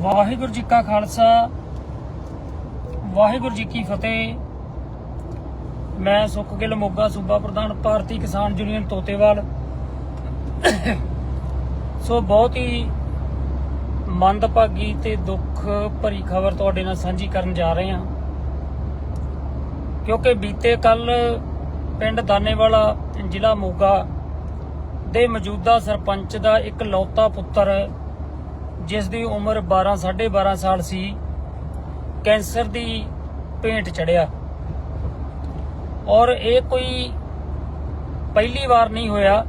ਵਾਹਿਗੁਰੂ ਜੀ ਕਾ ਖਾਲਸਾ, ਵਾਹਿਗੁਰੂ ਜੀ ਕੀ ਫਤਿਹ। ਮੈਂ ਸੁਖਗਿੱਲ ਮੋਗਾ ਸੂਬਾ ਪ੍ਰਧਾਨ ਭਾਰਤੀ ਕਿਸਾਨ ਯੂਨੀਅਨ ਤੋਤੇਵਾਲ। ਸੋ ਬਹੁਤ ਹੀ ਮੰਦਭਾਗੀ ਤੇ ਦੁੱਖ ਭਰੀ ਖਬਰ ਤੁਹਾਡੇ ਨਾਲ ਸਾਂਝੀ ਕਰਨ ਜਾ ਰਹੇ ਹਾਂ। ਕਿਉਂਕਿ ਬੀਤੇ ਕੱਲ ਪਿੰਡ ਦਾਨੇਵਾਲਾ ਜ਼ਿਲ੍ਹਾ ਮੋਗਾ ਦੇ ਮੌਜੂਦਾ ਸਰਪੰਚ ਦਾ ਇੱਕ ਲੌਤਾ ਪੁੱਤਰ, ਜਿਸ ਦੀ ਉਮਰ 12 12.5 ਸਾਲ ਸੀ, ਕੈਂਸਰ ਦੀ ਭੇਂਟ ਚੜਿਆ। ਔਰ ਇਹ ਕੋਈ ਪਹਿਲੀ ਵਾਰ ਨਹੀਂ ਹੋਇਆ।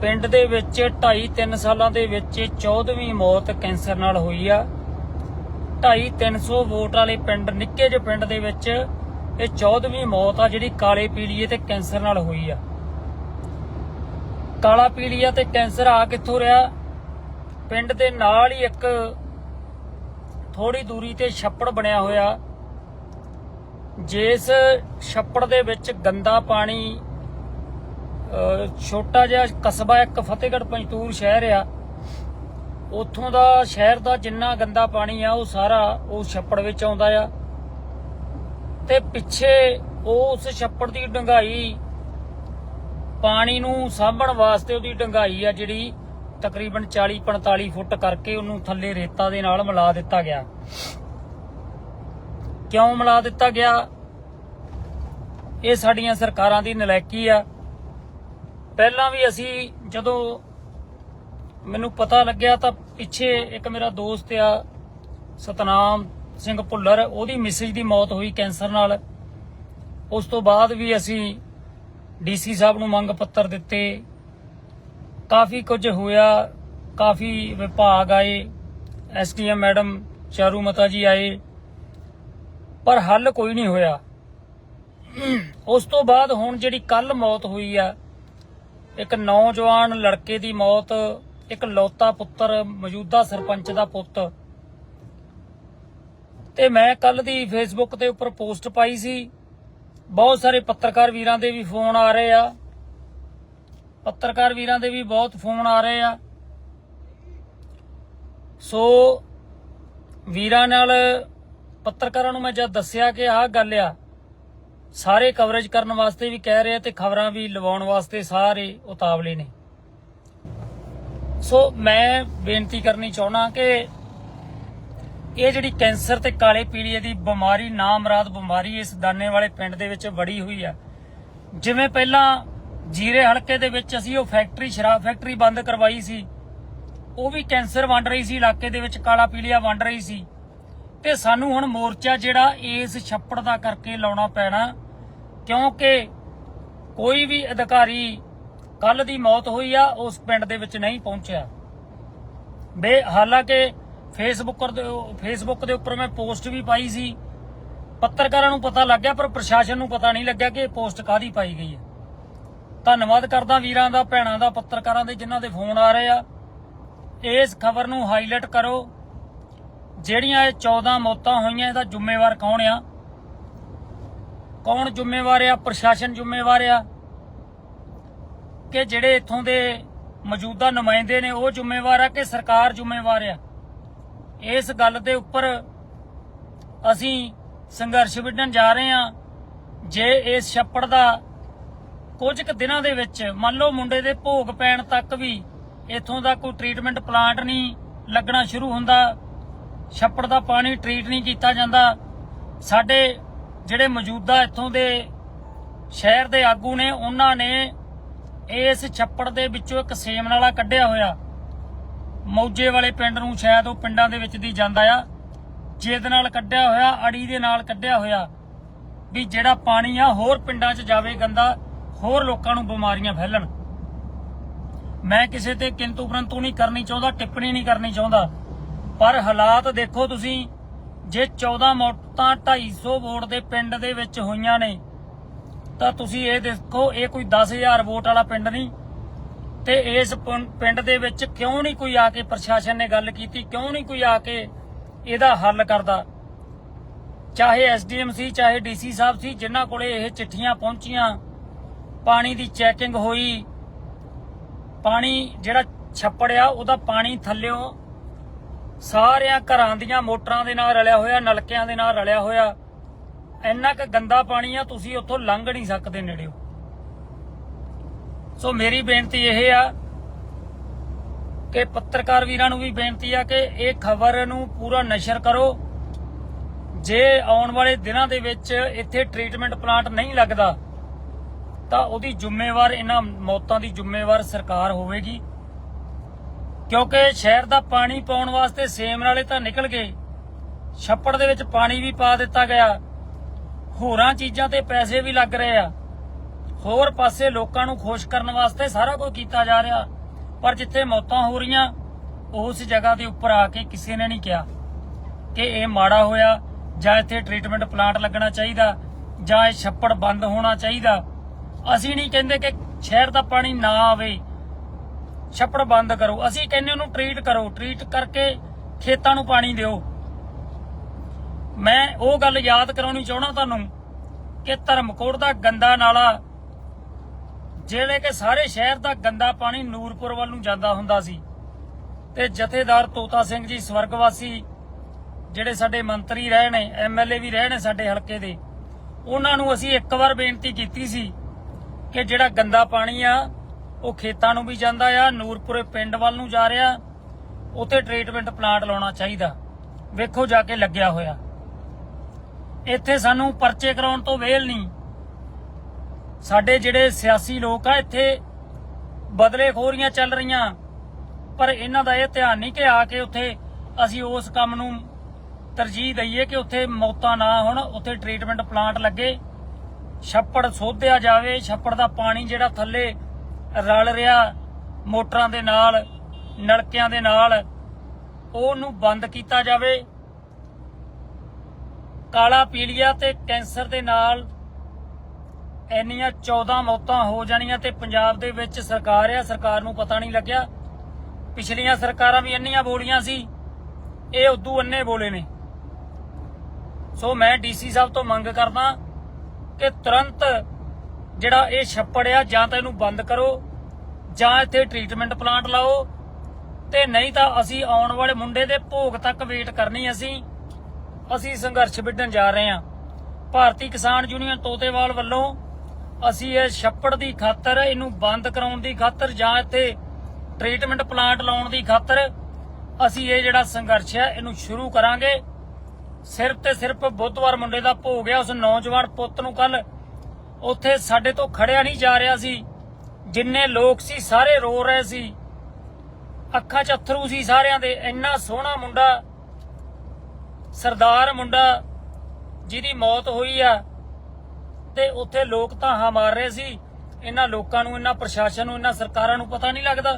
ਪਿੰਡ ਦੇ ਵਿੱਚ 2.5 3 ਸਾਲਾਂ ਦੇ ਵਿੱਚ 14ਵੀਂ ਮੌਤ ਕੈਂਸਰ ਨਾਲ ਹੋਈ ਆ। 2.5 300 ਵੋਟ ਵਾਲੇ ਪਿੰਡ, ਨਿੱਕੇ ਜਿਹੇ ਪਿੰਡ ਦੇ ਵਿੱਚ ਇਹ 14ਵੀਂ ਮੌਤ ਆ ਜਿਹੜੀ ਕਾਲੇ ਪੀਲੀਏ ਤੇ ਕੈਂਸਰ ਨਾਲ ਹੋਈ ਆ। ਕਾਲਾ ਪੀਲੀਆ ਤੇ ਕੈਂਸਰ ਆ ਕਿੱਥੋਂ ਰਿਹਾ? ਪਿੰਡ ਦੇ ਨਾਲ ਹੀ ਇੱਕ ਥੋੜੀ ਦੂਰੀ ਤੇ ਛੱਪੜ ਬਣਿਆ ਹੋਇਆ। ਜਿਸ ਛੱਪੜ ਦੇ ਵਿੱਚ ਗੰਦਾ ਪਾਣੀ ਛੋਟਾ ਜਿਹਾ ਕਸਬਾ ਇੱਕ ਫਤਿਹਗੜ੍ਹ ਪੰਜਤੂਰ ਸ਼ਹਿਰ ਆ। ਉੱਥੋਂ ਦਾ ਸ਼ਹਿਰ ਦਾ ਜਿੰਨਾ ਗੰਦਾ ਪਾਣੀ ਆ, ਉਹ ਸਾਰਾ ਉਸ ਛੱਪੜ ਵਿੱਚ ਆਉਂਦਾ ਆ। ਤੇ ਪਿੱਛੇ ਉਸ ਛੱਪੜ ਦੀ ਡੰਗਾਈ ਪਾਣੀ ਨੂੰ ਸਾਂਭਣ ਵਾਸਤੇ ਉਹਦੀ ਡੰਗਾਈ ਆ ਜਿਹੜੀ ਤਕਰੀਬਨ 40 45 ਫੁੱਟ ਕਰਕੇ ਉਹਨੂੰ ਥੱਲੇ ਰੇਤਾ ਦੇ ਨਾਲ ਮਿਲਾ ਦਿੱਤਾ ਗਿਆ। ਕਿਉਂ ਮਿਲਾ ਦਿੱਤਾ ਗਿਆ? ਇਹ ਸਾਡੀਆਂ ਸਰਕਾਰਾਂ ਦੀ ਨਲਾਇਕੀ ਆ। ਪਹਿਲਾਂ ਵੀ ਅਸੀਂ ਜਦੋਂ ਮੈਨੂੰ ਪਤਾ ਲੱਗਿਆ ਤਾਂ ਪਿੱਛੇ ਇੱਕ ਮੇਰਾ ਦੋਸਤ ਆ, ਸਤਨਾਮ ਸਿੰਘ ਭੁੱਲਰ, ਉਹਦੀ ਮਿਸਿਸ ਦੀ ਮੌਤ ਹੋਈ ਕੈਂਸਰ ਨਾਲ। ਉਸ ਤੋਂ ਬਾਅਦ ਵੀ ਅਸੀਂ ਡੀਸੀ ਸਾਹਿਬ ਨੂੰ ਮੰਗ ਪੱਤਰ ਦਿੱਤੇ। ਕਾਫੀ ਕੁਝ ਹੋਇਆ, ਕਾਫੀ ਵਿਭਾਗ ਆਏ, ਐਸਡੀਐਮ ਮੈਡਮ ਚਾਰੂ ਮਤਾ ਜੀ ਆਏ, ਪਰ ਹੱਲ ਕੋਈ ਨਹੀਂ ਹੋਇਆ। ਉਸ ਤੋਂ ਬਾਅਦ ਹੁਣ ਜਿਹੜੀ ਕੱਲ ਮੌਤ ਹੋਈ ਆ, ਇੱਕ ਨੌਜਵਾਨ ਲੜਕੇ ਦੀ ਮੌਤ, ਇੱਕ ਲੌਤਾ ਪੁੱਤਰ, ਮੌਜੂਦਾ ਸਰਪੰਚ ਦਾ ਪੁੱਤ। ਤੇ ਮੈਂ ਕੱਲ ਦੀ ਫੇਸਬੁੱਕ ਤੇ ਉੱਪਰ ਪੋਸਟ ਪਾਈ ਸੀ। ਬਹੁਤ ਸਾਰੇ ਪੱਤਰਕਾਰ ਵੀਰਾਂ ਦੇ ਵੀ ਫੋਨ ਆ ਰਹੇ ਆ। ਪੱਤਰਕਾਰ ਵੀਰਾਂ ਦੇ ਵੀ ਬਹੁਤ ਫੋਨ ਆ ਰਹੇ ਆ। ਸੋ ਵੀਰਾਂ ਨਾਲ ਪੱਤਰਕਾਰਾਂ ਨੂੰ ਮੈਂ ਜਦ ਦੱਸਿਆ ਕਿ ਆਹ ਗੱਲ ਆ, ਸਾਰੇ ਕਵਰੇਜ ਕਰਨ ਵਾਸਤੇ ਵੀ ਕਹਿ ਰਹੇ ਆ ਤੇ ਖਬਰਾਂ ਵੀ ਲਵਾਉਣ ਵਾਸਤੇ ਸਾਰੇ ਉਤਾਵਲੇ ਨੇ। ਸੋ ਮੈਂ ਬੇਨਤੀ ਕਰਨੀ ਚਾਹਣਾ ਕਿ ਇਹ ਜਿਹੜੀ ਕੈਂਸਰ ਤੇ ਕਾਲੇ ਪੀਲੀਏ ਦੀ ਬਿਮਾਰੀ, ਨਾਮਰਾਦ ਬਿਮਾਰੀ ਇਸ ਦਾਨੇ ਵਾਲੇ ਪਿੰਡ ਦੇ ਵਿੱਚ ਵੜੀ ਹੋਈ ਆ। ਜਿਵੇਂ ਪਹਿਲਾਂ ਜੀਰੇ ਹਲਕੇ ਦੇ ਵਿੱਚ ਅਸੀਂ ਉਹ ਫੈਕਟਰੀ ਸ਼ਰਾਬ ਫੈਕਟਰੀ ਬੰਦ ਕਰਵਾਈ ਸੀ, ਉਹ ਵੀ ਕੈਂਸਰ ਵੰਡ ਰਹੀ ਸੀ, ਇਲਾਕੇ ਦੇ ਵਿੱਚ ਕਾਲਾ ਪੀਲੀਆ ਵੰਡ ਰਹੀ ਸੀ। ਤੇ ਸਾਨੂੰ ਹੁਣ ਮੋਰਚਾ ਜਿਹੜਾ ਇਸ ਛੱਪੜ ਦਾ ਕਰਕੇ ਲਾਉਣਾ ਪੈਣਾ, ਕਿਉਂਕਿ ਕੋਈ ਵੀ ਅਧਿਕਾਰੀ ਕੱਲ ਦੀ ਮੌਤ ਹੋਈ ਆ, ਉਸ ਪਿੰਡ ਦੇ ਵਿੱਚ ਨਹੀਂ ਪਹੁੰਚਿਆ। ਬੇ, ਹਾਲਾਂਕਿ ਫੇਸਬੁੱਕ ਦੇ ਫੇਸਬੁੱਕ ਦੇ ਉੱਪਰ ਮੈਂ ਪੋਸਟ ਵੀ ਪਾਈ ਸੀ। ਪੱਤਰਕਾਰਾਂ ਨੂੰ ਪਤਾ ਲੱਗ ਗਿਆ, ਪਰ ਪ੍ਰਸ਼ਾਸਨ ਨੂੰ ਪਤਾ ਨਹੀਂ ਲੱਗਿਆ ਕਿ ਇਹ ਪੋਸਟ ਕਾਦੀ ਪਾਈ ਗਈ ਹੈ। ਧੰਨਵਾਦ ਕਰਦਾ ਵੀਰਾਂ ਦਾ, ਭੈਣਾਂ ਦਾ, ਪੱਤਰਕਾਰਾਂ ਦੇ, ਜਿਨ੍ਹਾਂ ਦੇ ਫੋਨ ਆ ਰਹੇ ਆ। ਇਸ ਖਬਰ ਨੂੰ ਹਾਈਲਾਈਟ ਕਰੋ। ਜਿਹੜੀਆਂ ਇਹ 14 ਮੌਤਾਂ ਹੋਈਆਂ, ਇਹਦਾ ਜ਼ਿੰਮੇਵਾਰ ਕੌਣ ਆ? ਕੌਣ ਜ਼ਿੰਮੇਵਾਰ ਆ? ਪ੍ਰਸ਼ਾਸਨ ਜ਼ਿੰਮੇਵਾਰ ਆ? ਕਿ ਜਿਹੜੇ ਇੱਥੋਂ ਦੇ ਮੌਜੂਦਾ ਨੁਮਾਇੰਦੇ ਨੇ, ਉਹ ਜ਼ਿੰਮੇਵਾਰ ਆ ਕਿ ਸਰਕਾਰ ਜ਼ਿੰਮੇਵਾਰ ਆ? ਇਸ ਗੱਲ ਦੇ ਉੱਪਰ ਅਸੀਂ ਸੰਘਰਸ਼ ਵਿੱਢਣ ਜਾ ਰਹੇ ਹਾਂ। ਜੇ ਇਸ ਛੱਪੜ ਦਾ ਕੁਝ ਕੁ ਦਿਨਾਂ ਦੇ ਵਿੱਚ ਮੰਨ ਲਓ ਮੁੰਡੇ ਦੇ ਭੋਗ ਪੈਣ ਤੱਕ ਵੀ ਇੱਥੋਂ ਦਾ ਕੋਈ ਟ੍ਰੀਟਮੈਂਟ ਪਲਾਂਟ ਨਹੀਂ ਲੱਗਣਾ ਸ਼ੁਰੂ ਹੁੰਦਾ, ਛੱਪੜ ਦਾ ਪਾਣੀ ਟ੍ਰੀਟ ਨਹੀਂ ਕੀਤਾ ਜਾਂਦਾ, ਸਾਡੇ ਜਿਹੜੇ ਮੌਜੂਦਾ ਇੱਥੋਂ ਦੇ ਸ਼ਹਿਰ ਦੇ ਆਗੂ ਨੇ, ਉਹਨਾਂ ਨੇ ਇਸ ਛੱਪੜ ਦੇ ਵਿੱਚੋਂ ਇੱਕ ਸੇਮ ਨਾਲਾ ਕੱਢਿਆ ਹੋਇਆ। ਮੌਜੇ ਵਾਲੇ ਪਿੰਡ ਨੂੰ ਸ਼ਾਇਦ ਉਹ ਪਿੰਡਾਂ ਦੇ ਵਿੱਚ ਦੀ ਜਾਂਦਾ ਆ। ਜਿੱਦ ਨਾਲ ਕੱਢਿਆ ਹੋਇਆ, ਅੜੀ ਦੇ ਨਾਲ ਕੱਢਿਆ ਹੋਇਆ, ਵੀ ਜਿਹੜਾ ਪਾਣੀ ਆ, ਹੋਰ ਪਿੰਡਾਂ 'ਚ ਜਾਵੇ ਗੰਦਾ, ਹੋਰ ਲੋਕਾਂ ਨੂੰ ਬਿਮਾਰੀਆਂ ਫੈਲਣ। ਮੈਂ ਕਿਸੇ ਤੇ ਕਿੰਤੂ ਪਰੰਤੂ ਨਹੀਂ ਕਰਨੀ ਚਾਹੁੰਦਾ, ਟਿੱਪਣੀ ਨਹੀਂ ਕਰਨੀ ਚਾਹੁੰਦਾ। ਪਰ ਹਾਲਾਤ ਦੇਖੋ ਤੁਸੀਂ, ਜੇ 14 ਮੌਤਾਂ 250 ਵੋਟ ਦੇ ਪਿੰਡ ਦੇ ਵਿੱਚ ਹੋਈਆਂ ਨੇ, ਤਾਂ ਤੁਸੀਂ ਇਹ ਦੇਖੋ, ਇਹ ਕੋਈ 10000 ਵੋਟ ਵਾਲਾ ਪਿੰਡ ਨਹੀਂ। ਤੇ ਇਸ ਪਿੰਡ ਦੇ ਵਿੱਚ ਕਿਉਂ ਨਹੀਂ ਕੋਈ ਆ ਕੇ ਪ੍ਰਸ਼ਾਸਨ ਨੇ ਗੱਲ ਕੀਤੀ? ਕਿਉਂ ਨਹੀਂ ਕੋਈ ਆ ਕੇ ਇਹਦਾ ਹੱਲ ਕਰਦਾ? ਚਾਹੇ ਐਸਡੀਐਮ ਸੀ, ਚਾਹੇ ਡੀਸੀ ਸਾਹਿਬ ਸੀ, ਜਿਨ੍ਹਾਂ ਕੋਲੇ ਇਹ ਚਿੱਠੀਆਂ ਪਹੁੰਚੀਆਂ, ਪਾਣੀ ਦੀ ਚੈਕਿੰਗ ਹੋਈ, ਪਾਣੀ ਜਿਹੜਾ ਛੱਪੜਿਆ ਉਹਦਾ ਪਾਣੀ ਥੱਲਿਓਂ ਸਾਰਿਆਂ ਘਰਾਂ ਦੀਆਂ ਮੋਟਰਾਂ ਦੇ ਨਾਲ ਰਲਿਆ ਹੋਇਆ, ਨਲਕਿਆਂ ਦੇ ਨਾਲ ਰਲਿਆ ਹੋਇਆ। ਇੰਨਾ ਕੁ ਗੰਦਾ ਪਾਣੀ ਆ, ਤੁਸੀਂ ਉੱਥੋਂ ਲੰਘ ਨਹੀਂ ਸਕਦੇ ਨੇੜਿਓ। ਸੋ ਮੇਰੀ ਬੇਨਤੀ ਇਹ ਆ ਕਿ ਪੱਤਰਕਾਰ ਵੀਰਾਂ ਨੂੰ ਵੀ ਬੇਨਤੀ ਆ ਕਿ ਇਹ ਖਬਰ ਨੂੰ ਪੂਰਾ ਨਸ਼ਰ ਕਰੋ। ਜੇ ਆਉਣ ਵਾਲੇ ਦਿਨਾਂ ਦੇ ਵਿੱਚ ਇੱਥੇ ਟ੍ਰੀਟਮੈਂਟ ਪਲਾਂਟ ਨਹੀਂ ਲੱਗਦਾ, ਤਾਂ ਉਹਦੀ ਜ਼ਿੰਮੇਵਾਰ, ਇਹਨਾਂ ਮੌਤਾਂ ਦੀ ਜ਼ਿੰਮੇਵਾਰ ਸਰਕਾਰ ਹੋਵੇਗੀ। ਕਿਉਂਕਿ ਸ਼ਹਿਰ ਦਾ ਪਾਣੀ ਪਾਉਣ ਵਾਸਤੇ ਸੇਮ ਨਾਲੇ ਤਾਂ ਨਿਕਲ ਗਏ। ਛੱਪੜ ਦੇ ਵਿੱਚ ਪਾਣੀ ਵੀ ਪਾ ਦਿੱਤਾ ਗਿਆ। ਹੋਰਾਂ ਚੀਜ਼ਾਂ ਤੇ ਪੈਸੇ ਵੀ ਲੱਗ ਰਹੇ ਆ। ਹੋਰ ਪਾਸੇ ਲੋਕਾਂ ਨੂੰ ਖੁਸ਼ ਕਰਨ ਵਾਸਤੇ ਸਾਰਾ ਕੁਝ ਕੀਤਾ ਜਾ ਰਿਹਾ। ਪਰ ਜਿੱਥੇ ਮੌਤਾਂ ਹੋ ਰਹੀਆਂ, ਉਸ ਜਗ੍ਹਾ ਦੇ ਉੱਪਰ ਆ ਕੇ ਕਿਸੇ ਨੇ ਨਹੀਂ ਕਿਹਾ ਕਿ ਇਹ ਮਾੜਾ ਹੋਇਆ ਜਾਂ ਇੱਥੇ ਟ੍ਰੀਟਮੈਂਟ ਪਲਾਂਟ ਲੱਗਣਾ ਚਾਹੀਦਾ ਜਾਂ ਇਹ ਛੱਪੜ ਬੰਦ ਹੋਣਾ ਚਾਹੀਦਾ। ਅਸੀਂ ਨਹੀਂ ਕਹਿੰਦੇ ਕਿ ਸ਼ਹਿਰ ਦਾ ਪਾਣੀ ਨਾ ਆਵੇ। ਛੱਪੜ ਬੰਦ ਕਰੋ। ਅਸੀਂ ਕਹਿੰਦੇ ਉਹਨੂੰ ਟ੍ਰੀਟ ਕਰੋ। ਟ੍ਰੀਟ ਕਰਕੇ ਖੇਤਾਂ ਨੂੰ ਪਾਣੀ ਦਿਓ। ਮੈਂ ਉਹ ਗੱਲ ਯਾਦ ਕਰਾਉਣੀ ਚਾਹਣਾ ਤੁਹਾਨੂੰ ਕਿ ਧਰਮਕੋਟ ਦਾ ਗੰਦਾ ਨਾਲਾ ਜਿਹੜੇ ਕਿ ਸਾਰੇ ਸ਼ਹਿਰ ਦਾ ਗੰਦਾ ਪਾਣੀ ਨੂਰਪੁਰ ਵੱਲ ਨੂੰ ਜਾਂਦਾ ਹੁੰਦਾ ਸੀ। ਤੇ ਜਥੇਦਾਰ ਤੋਤਾ ਸਿੰਘ ਜੀ ਸਵਰਗਵਾਸੀ ਜਿਹੜੇ ਸਾਡੇ ਮੰਤਰੀ ਰਹੇ ਨੇ ਐਮਐਲਏ ਵੀ ਰਹੇ ਨੇ ਸਾਡੇ ਹਲਕੇ ਦੇ, ਉਹਨਾਂ ਨੂੰ ਅਸੀਂ ਇੱਕ ਵਾਰ ਬੇਨਤੀ ਕੀਤੀ ਸੀ ਕਿ ਜਿਹੜਾ ਗੰਦਾ ਪਾਣੀ ਆ, ਉਹ ਖੇਤਾਂ ਨੂੰ ਵੀ ਜਾਂਦਾ ਆ, ਨੂਰਪੁਰੇ ਪਿੰਡ ਵੱਲ ਨੂੰ ਜਾ ਰਿਹਾ, ਉੱਥੇ ਟ੍ਰੀਟਮੈਂਟ ਪਲਾਂਟ ਲਾਉਣਾ ਚਾਹੀਦਾ। ਵੇਖੋ ਜਾ ਕੇ ਲੱਗਿਆ ਹੋਇਆ। ਇੱਥੇ ਸਾਨੂੰ ਪਰਚੇ ਕਰਾਉਣ ਤੋਂ ਵੇਲ ਨਹੀਂ। ਸਾਡੇ ਜਿਹੜੇ ਸਿਆਸੀ ਲੋਕ ਆ, ਇੱਥੇ ਬਦਲੇ ਖੋਰੀਆਂ ਚੱਲ ਰਹੀਆਂ। ਪਰ ਇਹਨਾਂ ਦਾ ਇਹ ਧਿਆਨ ਨਹੀਂ ਕਿ ਆ ਕੇ ਉੱਥੇ ਅਸੀਂ ਉਸ ਕੰਮ ਨੂੰ ਤਰਜੀਹ ਦਈਏ ਕਿ ਉੱਥੇ ਮੌਤਾਂ ਨਾ ਹੋਣ, ਉੱਥੇ ਟ੍ਰੀਟਮੈਂਟ ਪਲਾਂਟ ਲੱਗੇ, ਛੱਪੜ ਸੋਧਿਆ ਜਾਵੇ, ਛੱਪੜ ਦਾ ਪਾਣੀ ਜਿਹੜਾ ਥੱਲੇ ਰਲ ਰਿਹਾ ਮੋਟਰਾਂ ਦੇ ਨਾਲ, ਨਲਕਿਆਂ ਦੇ ਨਾਲ, ਉਹਨੂੰ ਬੰਦ ਕੀਤਾ ਜਾਵੇ। ਕਾਲਾ ਪੀਲੀਆ ਤੇ ਕੈਂਸਰ ਦੇ ਨਾਲ ਇੰਨੀਆਂ 14 ਮੌਤਾਂ ਹੋ ਜਾਣੀਆਂ ਤੇ ਪੰਜਾਬ ਦੇ ਵਿੱਚ ਸਰਕਾਰ ਆ, ਸਰਕਾਰ ਨੂੰ ਪਤਾ ਨਹੀਂ ਲੱਗਿਆ। ਪਿਛਲੀਆਂ ਸਰਕਾਰਾਂ ਵੀ ਇੰਨੀਆਂ ਬੋਲੀਆਂ ਸੀ, ਇਹ ਉਦੋਂ ਅੰਨੇ ਬੋਲੇ ਨੇ। ਸੋ ਮੈਂ ਡੀਸੀ ਸਾਹਿਬ ਤੋਂ ਮੰਗ ਕਰਦਾ ਕਿ ਤੁਰੰਤ ਜਿਹੜਾ ਇਹ ਛੱਪੜ ਆ, ਜਾਂ ਤਾਂ ਇਹਨੂੰ ਬੰਦ ਕਰੋ, ਜਾਂ ਇੱਥੇ ਟ੍ਰੀਟਮੈਂਟ ਪਲਾਂਟ ਲਾਓ, ਤੇ ਨਹੀਂ ਤਾਂ ਅਸੀਂ ਆਉਣ ਵਾਲੇ ਮੁੰਡੇ ਦੇ ਭੋਗ ਤੱਕ ਵੇਟ ਕਰਨੀ ਅਸੀਂ। ਅਸੀਂ ਸੰਘਰਸ਼ ਵਿੱਢਣ ਜਾ ਰਹੇ ਹਾਂ ਭਾਰਤੀ ਕਿਸਾਨ ਯੂਨੀਅਨ ਤੋਤੇਵਾਲ ਵੱਲੋਂ ਅਸੀਂ ਇਹ ਛੱਪੜ ਦੀ ਖਾਤਰ, ਇਹਨੂੰ ਬੰਦ ਕਰਾਉਣ ਦੀ ਖਾਤਰ ਜਾਂ ਇੱਥੇ ਟ੍ਰੀਟਮੈਂਟ ਪਲਾਂਟ ਲਾਉਣ ਦੀ ਖਾਤਰ ਅਸੀਂ ਇਹ ਜਿਹੜਾ ਸੰਘਰਸ਼ ਹੈ, ਇਹਨੂੰ ਸ਼ੁਰੂ ਕਰਾਂਗੇ। ਸਿਰਫ ਤੇ ਸਿਰਫ ਬੁੱਧਵਾਰ ਮੁੰਡੇ ਦਾ ਭੋਗ ਹੈ, ਉਸ ਨੌਜਵਾਨ ਪੁੱਤ ਨੂੰ ਕੱਲ ਉੱਥੇ ਸਾਡੇ ਤੋਂ ਖੜਿਆ ਨਹੀਂ ਜਾ ਰਿਹਾ ਸੀ। ਜਿੰਨੇ ਲੋਕ ਸੀ, ਸਾਰੇ ਰੋ ਰਹੇ ਸੀ। ਅੱਖਾਂ 'ਚ ਅਥਰੂ ਸੀ ਸਾਰਿਆਂ ਦੇ। ਇੰਨਾ ਸੋਹਣਾ ਮੁੰਡਾ, ਸਰਦਾਰ ਮੁੰਡਾ, ਜਿਹਦੀ ਮੌਤ ਹੋਈ ਆ। ਤੇ ਉੱਥੇ ਲੋਕ ਧਾਹਾਂ ਮਾਰ ਰਹੇ ਸੀ। ਇਹਨਾਂ ਲੋਕਾਂ ਨੂੰ, ਇਹਨਾਂ ਪ੍ਰਸ਼ਾਸਨ ਨੂੰ, ਇਹਨਾਂ ਸਰਕਾਰਾਂ ਨੂੰ ਪਤਾ ਨਹੀਂ ਲੱਗਦਾ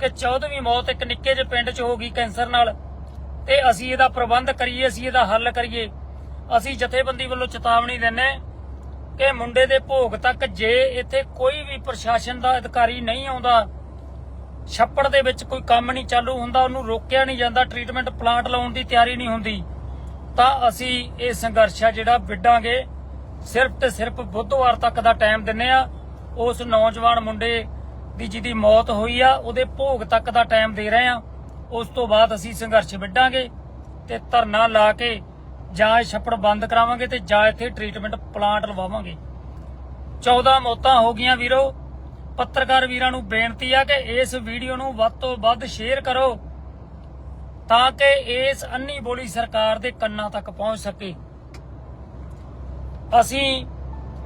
ਕਿ 14ਵੀਂ ਮੌਤ ਇੱਕ ਨਿੱਕੇ ਜਿਹੇ ਪਿੰਡ 'ਚ ਹੋ ਗਈ ਕੈਂਸਰ ਨਾਲ। ਤੇ ਅਸੀਂ ਇਹਦਾ ਪ੍ਰਬੰਧ ਕਰੀਏ, ਅਸੀਂ ਇਹਦਾ ਹੱਲ ਕਰੀਏ। ਅਸੀਂ ਜਥੇਬੰਦੀ ਵੱਲੋਂ ਚੇਤਾਵਨੀ ਦਿੰਨੇ ਕਿ ਮੁੰਡੇ ਦੇ ਭੋਗ ਤੱਕ ਜੇ ਇੱਥੇ ਕੋਈ ਵੀ ਪ੍ਰਸ਼ਾਸਨ ਦਾ ਅਧਿਕਾਰੀ ਨਹੀਂ ਆਉਂਦਾ, ਛੱਪੜ ਦੇ ਵਿੱਚ ਕੋਈ ਕੰਮ ਨਹੀਂ ਚਾਲੂ ਹੁੰਦਾ, ਉਹਨੂੰ ਰੋਕਿਆ ਨਹੀਂ ਜਾਂਦਾ, ਟ੍ਰੀਟਮੈਂਟ ਪਲਾਂਟ ਲਾਉਣ ਦੀ ਤਿਆਰੀ ਨਹੀਂ ਹੁੰਦੀ, ਤਾਂ ਅਸੀਂ ਇਹ ਸੰਘਰਸ਼ ਆ ਜਿਹੜਾ ਵਿੱਢਾਂਗੇ। ਸਿਰਫ ਤੇ ਸਿਰਫ ਬੁੱਧਵਾਰ ਤੱਕ ਦਾ ਟਾਈਮ ਦਿੰਨੇ ਆ। ਉਸ ਨੌਜਵਾਨ ਮੁੰਡੇ ਦੀ ਜਿਹਦੀ ਮੌਤ ਹੋਈ ਆ, ਉਹਦੇ ਭੋਗ ਤੱਕ ਦਾ ਟਾਈਮ ਦੇ ਰਹੇ ਆ। ਉਸ ਤੋਂ ਬਾਅਦ ਅਸੀਂ ਸੰਘਰਸ਼ ਵਿੱਢਾਂਗੇ ਤੇ ਧਰਨਾ ਲਾ ਕੇ ਜਾਂ ਇਹ ਛੱਪੜ ਬੰਦ ਕਰਾਵਾਂਗੇ ਤੇ ਜਾਂ ਇੱਥੇ ਟ੍ਰੀਟਮੈਂਟ ਪਲਾਂਟ ਲਵਾਵਾਂਗੇ। 14 ਮੌਤਾਂ ਹੋ ਗਈਆਂ ਵੀਰੋ। ਪੱਤਰਕਾਰ ਵੀਰਾਂ ਨੂੰ ਬੇਨਤੀ ਆ ਕਿ ਇਸ ਵੀਡੀਓ ਨੂੰ ਵੱਧ ਤੋਂ ਵੱਧ ਸ਼ੇਅਰ ਕਰੋ ਤਾਂ ਕਿ ਇਸ ਅੰਨੀ ਬੋਲੀ ਸਰਕਾਰ ਦੇ ਕੰਨਾਂ ਤੱਕ ਪਹੁੰਚ ਸਕੇ। ਅਸੀਂ,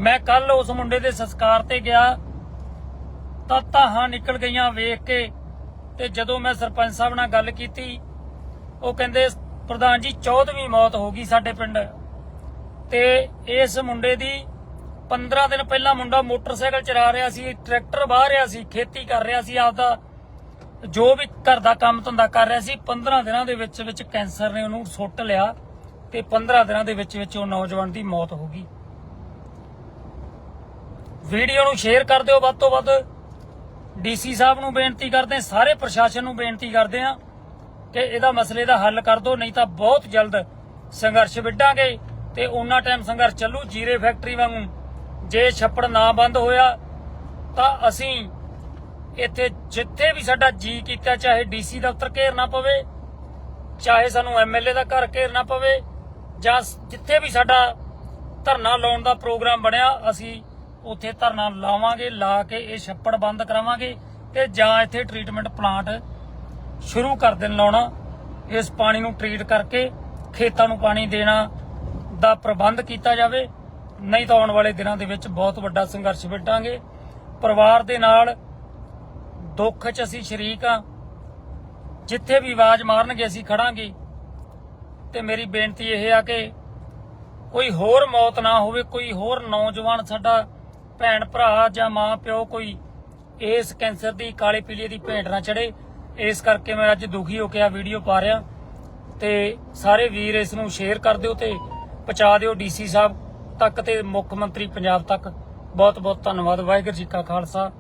ਮੈਂ ਕੱਲ ਉਸ ਮੁੰਡੇ ਦੇ ਸੰਸਕਾਰ ਤੇ ਗਿਆ, ਤਾਂ ਤਾਹਾਂ ਨਿਕਲ ਗਈਆਂ ਵੇਖ ਕੇ, ਤੇ ਜਦੋਂ ਮੈਂ ਸਰਪੰਚ ਸਾਹਿਬ ਨਾਲ ਗੱਲ ਕੀਤੀ, ਉਹ ਕਹਿੰਦੇ, ਪ੍ਰਧਾਨ ਜੀ 14ਵੀਂ ਮੌਤ ਹੋ ਗਈ ਸਾਡੇ ਪਿੰਡ। ਤੇ ਇਸ ਮੁੰਡੇ ਦੀ 15 ਦਿਨ ਪਹਿਲਾਂ ਮੁੰਡਾ ਮੋਟਰਸਾਈਕਲ ਚਲਾ ਰਿਹਾ ਸੀ, ਟਰੈਕਟਰ ਵਾਹ ਰਿਹਾ ਸੀ, ਖੇਤੀ ਕਰ ਰਿਹਾ ਸੀ, ਆਪਦਾ ਜੋ ਵੀ ਘਰ ਦਾ ਕੰਮ ਧੰਦਾ ਕਰ ਰਿਹਾ ਸੀ 15 ਦਿਨਾਂ ਦੇ ਵਿੱਚ ਵਿੱਚ ਕੈਂਸਰ ਨੇ ਉਹਨੂੰ ਸੁੱਟ ਲਿਆ। ਤੇ 15 ਦਿਨਾਂ ਦੇ ਵਿੱਚ ਵਿੱਚ ਉਹ ਨੌਜਵਾਨ ਦੀ ਮੌਤ ਹੋ ਗਈ। ਵੀਡੀਓ ਨੂੰ ਸ਼ੇਅਰ ਕਰ ਦਿਓ। ਵੱਧ ਤੋਂ ਵੱਧ ਡੀਸੀ ਸਾਹਿਬ ਨੂੰ ਬੇਨਤੀ ਕਰਦੇ ਸਾਰੇ ਪ੍ਰਸ਼ਾਸਨ ਨੂੰ ਬੇਨਤੀ ਕਰਦੇ ਹਾਂ ਕਿ ਇਹਦਾ ਮਸਲੇ ਦਾ ਹੱਲ ਕਰ ਦਿਓ, ਨਹੀਂ ਤਾਂ ਬਹੁਤ ਜਲਦ ਸੰਘਰਸ਼ ਵਿੱਢਾਂਗੇ ਤੇ ਉਹਨਾਂ ਟਾਈਮ ਸੰਘਰਸ਼ ਚੱਲੂ। ਜੀਰੇ ਫੈਕਟਰੀ ਵਾਂਗੂ ਜੇ ਛੱਪੜ ਨਾ ਬੰਦ ਹੋਇਆ ਤਾਂ ਅਸੀਂ ਇੱਥੇ ਜਿੱਥੇ ਵੀ ਸਾਡਾ ਜੀ ਕੀਤਾ, ਚਾਹੇ ਡੀਸੀ ਦਫ਼ਤਰ ਘੇਰਨਾ ਪਵੇ, ਚਾਹੇ ਸਾਨੂੰ ਐਮਐਲਏ ਦਾ ਘਰ ਘੇਰਨਾ ਪਵੇ ਜਾਂ ਜਿੱਥੇ ਵੀ ਸਾਡਾ ਧਰਨਾ ਲਾਉਣ ਦਾ ਪ੍ਰੋਗਰਾਮ ਬਣਿਆ, ਅਸੀਂ ਉੱਥੇ ਧਰਨਾ ਲਾਵਾਂਗੇ, ਲਾ ਕੇ ਇਹ ਛੱਪੜ ਬੰਦ ਕਰਾਵਾਂਗੇ ਤੇ ਜਾਂ ਇੱਥੇ ਟ੍ਰੀਟਮੈਂਟ ਪਲਾਂਟ ਸ਼ੁਰੂ ਕਰ ਦੇਣ ਲਾਉਣਾ। ਇਸ ਪਾਣੀ ਨੂੰ ਟ੍ਰੀਟ ਕਰਕੇ ਖੇਤਾਂ ਨੂੰ ਪਾਣੀ ਦੇਣਾ ਦਾ ਪ੍ਰਬੰਧ ਕੀਤਾ ਜਾਵੇ। ਨਹੀਂ ਤਾਂ ਆਉਣ ਵਾਲੇ ਦਿਨਾਂ ਦੇ ਵਿੱਚ ਬਹੁਤ ਵੱਡਾ ਸੰਘਰਸ਼ ਵਿੱਢਾਂਗੇ। ਪਰਿਵਾਰ ਦੇ ਨਾਲ ਦੁੱਖ 'ਚ ਅਸੀਂ ਸ਼ਰੀਕ ਆ ਜਿੱਥੇ ਵੀ ਆਵਾਜ਼ ਮਾਰਨਗੇ, ਅਸੀਂ ਖੜਾਂਗੇ। ਤੇ ਮੇਰੀ ਬੇਨਤੀ ਇਹ ਆ ਕਿ ਕੋਈ ਹੋਰ ਮੌਤ ਨਾ ਹੋਵੇ, ਕੋਈ ਹੋਰ ਨੌਜਵਾਨ ਸਾਡਾ ਭੈਣ ਭਰਾ ਜਾਂ ਮਾਂ ਪਿਓ ਕੋਈ ਇਸ ਕੈਂਸਰ ਦੀ, ਕਾਲੇ ਪੀਲੇ ਦੀ ਭੇਂਟ ਨਾ ਚੜੇ ਇਸ ਕਰਕੇ ਮੈਂ ਅੱਜ ਦੁਖੀ ਹੋ ਕੇ ਆ ਵੀਡੀਓ ਪਾ ਰਿਹਾ। ਤੇ ਸਾਰੇ ਵੀਰ ਇਸ ਨੂੰ ਸ਼ੇਅਰ ਕਰ ਦਿਓ ਤੇ ਪਹੁੰਚਾ ਦਿਓ ਡੀਸੀ ਸਾਹਿਬ ਤੱਕ ਤੇ ਮੁੱਖ ਮੰਤਰੀ ਪੰਜਾਬ ਤੱਕ। ਬਹੁਤ ਬਹੁਤ ਧੰਨਵਾਦ। ਵਾਹਿਗੁਰੂ ਜੀ ਕਾ ਖਾਲਸਾ।